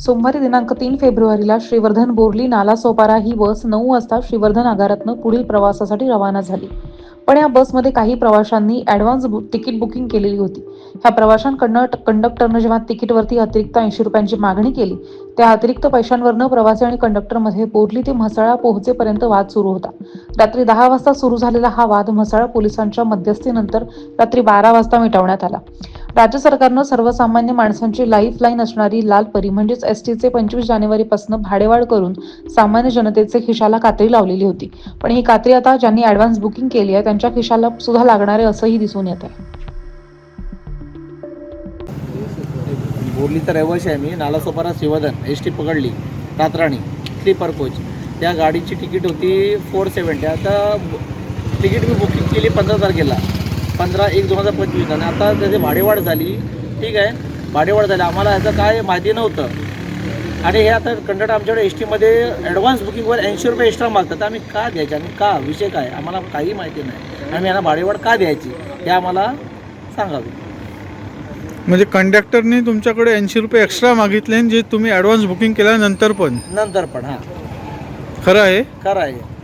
सोमवारी दिनांक तीन फेब्रुवारीला श्रीवर्धन बोर्ली नाला सोपारा ही बस नऊ वाजता श्रीवर्धन आगारातनं पुढील प्रवासासाठी रवाना झाली. पण या बसमध्ये काही प्रवाशांनी ॲडव्हान्स तिकीट बुकिंग केलेली होती. ह्या प्रवाशांकडनं कंडक्टरनं जेव्हा तिकीटवरती अतिरिक्त ऐंशी रुपयांची मागणी केली त्या अतिरिक्त पैशांवरनं प्रवासी आणि कंडक्टरमध्ये बोर्ली ते म्हसळा पोहोचेपर्यंत वाद सुरू होता. रात्री दहा वाजता सुरू झालेला हा वाद म्हसळा पोलिसांच्या मध्यस्थीनंतर रात्री बारा वाजता मिटवण्यात आला. राज्य सरकारनं सर्वसामान्य माणसांची लाईफ लाईन असणारी लाल परी म्हणजेच एस टीचे पंचवीस जानेवारीपासून भाडेवाढ करून सामान्य जनतेचे खिशाला कात्री लावलेली होती. पण ही कात्री आता ज्यांनी ऍडव्हान्स बुकिंग केली आहे त्यांच्या खिशाला सुद्धा लागणार आहे असंही दिसून येत आहे. बोरलीचा रहिवाशी आहे मी. नालासोपारा शिवधन एस टी पकडली. रात्राणी स्लीपर कोच त्या गाडीची तिकीट होती फोर सेवन्टी आता तिकीट मी बुकिंग केली पंधरा तारखेला. पंधरा एक दोन हजार पंचवीस आणि आता त्याची भाडेवाढ झाली. ठीक आहे. भाडेवाढ झाली. आम्हाला याचं काय माहिती नव्हतं. आणि हे आता कंडक्टर आमच्याकडे एस टीमध्ये ॲडव्हान्स बुकिंगवर ऐंशी रुपये एक्स्ट्रा मागतात. तर आम्ही का द्यायचे आणि का? विषय काय? आम्हाला काही माहिती नाही. आम्ही यांना भाडेवाढ का द्यायची? हे आम्हाला सांगावे. म्हणजे कंडक्टरने तुमच्याकडे ऐंशी रुपये एक्स्ट्रा मागितले जे तुम्ही ॲडव्हान्स बुकिंग केल्यानंतर पण? नंतर पण हां. खरं आहे? खरं आहे.